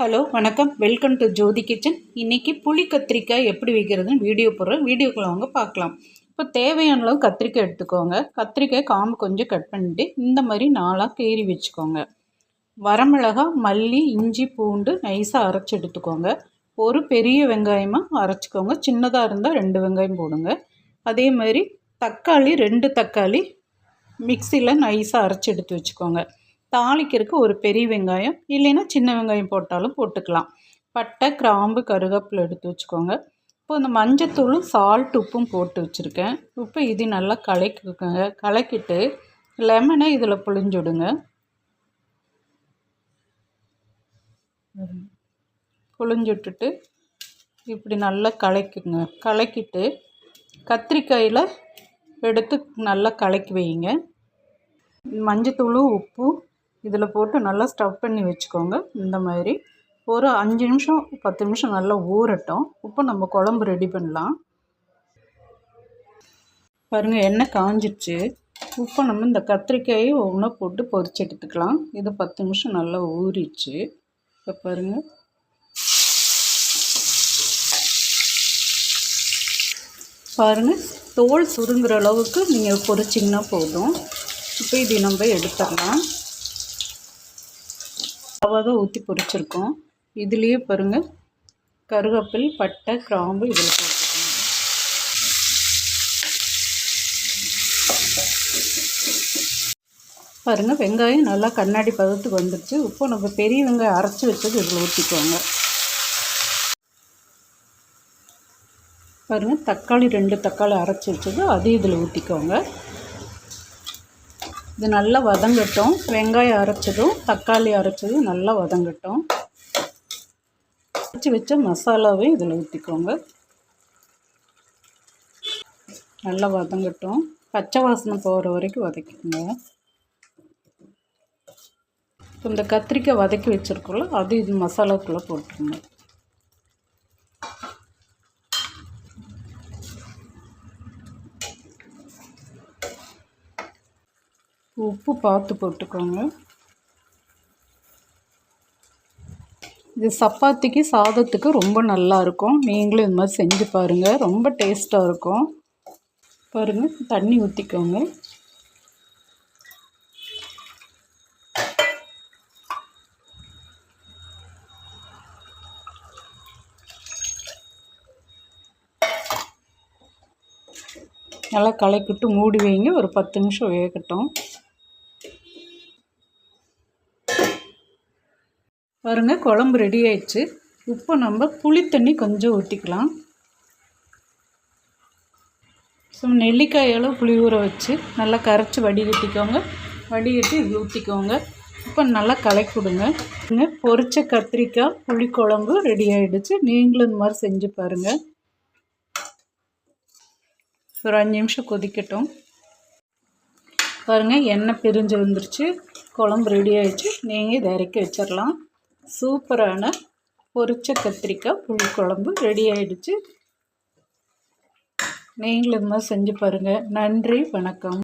Hello வணக்கம். Welcome to Jothi kitchen இன்றைக்கி புளி கத்திரிக்காய் எப்படி வைக்கிறதுன்னு வீடியோ போடுறோம் வீடியோக்குள்ள அவங்க பார்க்கலாம். இப்போ தேவையான அளவு கத்திரிக்காய் எடுத்துக்கோங்க. கத்திரிக்காய் காம்பு கொஞ்சம் கட் பண்ணிவிட்டு இந்த மாதிரி நாளாக கீறி வச்சுக்கோங்க. வரமிளகா மல்லி இஞ்சி பூண்டு நைஸாக அரைச்சி எடுத்துக்கோங்க. ஒரு பெரிய வெங்காயமாக அரைச்சிக்கோங்க. சின்னதாக இருந்தால் ரெண்டு வெங்காயம் போடுங்க. அதே மாதிரி தக்காளி ரெண்டு தக்காளி மிக்சியில் நைஸாக அரைச்சி எடுத்து வச்சுக்கோங்க. தாளிக்கிறதுக்கு ஒரு பெரிய வெங்காயம் இல்லைன்னா சின்ன வெங்காயம் போட்டாலும் போட்டுக்கலாம். பட்டை கிராம்பு கருவேப்பிலை எடுத்து வச்சுக்கோங்க. இப்போ இந்த மஞ்சத்தூளும் சால்ட் உப்பும் போட்டு வச்சுருக்கேன். உப்பு இது நல்லா கலக்கிக்கோங்க. கலக்கிட்டு லெமனை இதில் புழிஞ்சுடுங்க. புழிஞ்சுட்டுட்டு இப்படி நல்லா கலக்குங்க. கலக்கிட்டு கத்திரிக்காயில் எடுத்து நல்லா கலக்கி வைங்க மஞ்சத்தூளும் உப்பு இதில் போட்டு நல்லா ஸ்டவ் பண்ணி வச்சுக்கோங்க. இந்த மாதிரி ஒரு அஞ்சு நிமிஷம் பத்து நிமிஷம் நல்லா ஊறட்டும். இப்போ நம்ம குழம்பு ரெடி பண்ணலாம். பாருங்கள் எண்ணெய் காஞ்சிடுச்சு இப்போ நம்ம இந்த கத்திரிக்காயை ஒவ்வொன்றா போட்டு பொறிச்சு எடுத்துக்கலாம். இது பத்து நிமிஷம் நல்லா ஊறிச்சு இப்போ பாருங்கள் பாருங்கள் தோல் சுருங்குற அளவுக்கு நீங்கள் பொரிச்சிங்கன்னா போதும். இப்போ இதை நம்ம எடுத்துடலாம். ரவா தான் ஊற்றி பொரிச்சிருக்கோம். இதுலேயே பாருங்கள் கருவேப்பில் பட்டை கிராம்பு இதில் போட்டுக்கோங்க. பாருங்கள் வெங்காயம் நல்லா கண்ணாடி பதத்துக்கு வந்துடுச்சு இப்போ நம்ம பெரிய வெங்காயம் அரைச்சி வச்சது இதில் ஊற்றிக்கோங்க பாருங்கள் தக்காளி ரெண்டு தக்காளி அரைச்சி வச்சது அதையும் இதில் ஊற்றிக்கோங்க இது நல்லா வதங்கட்டும். வெங்காயம் அரைச்சதும் தக்காளி அரைச்சதும் நல்லா வதங்கட்டும். அரைச்சி வச்ச மசாலாவையும் இதில் ஊற்றிக்கோங்க நல்லா வதங்கட்டும். பச்சை வாசனை போகிற வரைக்கும் வதக்கிக்கோங்க. இந்த கத்திரிக்காய் வதக்கி வச்சுருக்கோம்ல அது இது மசாலாக்குள்ளே போட்டுருங்க உப்பு பார்த்து போட்டுக்கோங்க. இது சப்பாத்திக்கு சாதத்துக்கு ரொம்ப நல்லாயிருக்கும் நீங்களும் இது மாதிரி செஞ்சு பாருங்கள் ரொம்ப டேஸ்ட்டாக இருக்கும். பாருங்கள் தண்ணி ஊற்றிக்கோங்க நல்லா கலக்கிட்டு மூடி வைங்க. ஒரு பத்து நிமிஷம் வேகட்டும். பாருங்கள் குழம்பு ரெடி ஆயிடுச்சு. இப்போ நம்ம புளித்தண்ணி கொஞ்சம் ஊற்றிக்கலாம் ஸோ நெல்லிக்காயால் புளி ஊற வச்சு நல்லா கரைச்சி வடிகட்டிக்கோங்க வடிகட்டி இது ஊற்றிக்கோங்க இப்போ நல்லா கலக்கி விடுங்க. பொரிச்ச கத்திரிக்காய் புளிக்குழம்பு ரெடி ஆகிடுச்சு நீங்களும் இந்த மாதிரி செஞ்சு பாருங்கள் ஒரு அஞ்சு நிமிஷம் கொதிக்கட்டும். பாருங்கள் எண்ணெய் பிரிஞ்சு வந்துருச்சு. குழம்பு ரெடி ஆகிடுச்சு நீங்கள் இதை இறக்கி வச்சிடலாம். சூப்பரான பொரிச்ச கத்திரிக்காய் புளிக்குழம்பு ரெடி ஆயிடுச்சு. நீங்களும் இந்த செஞ்சு பாருங்கள் நன்றி வணக்கம்.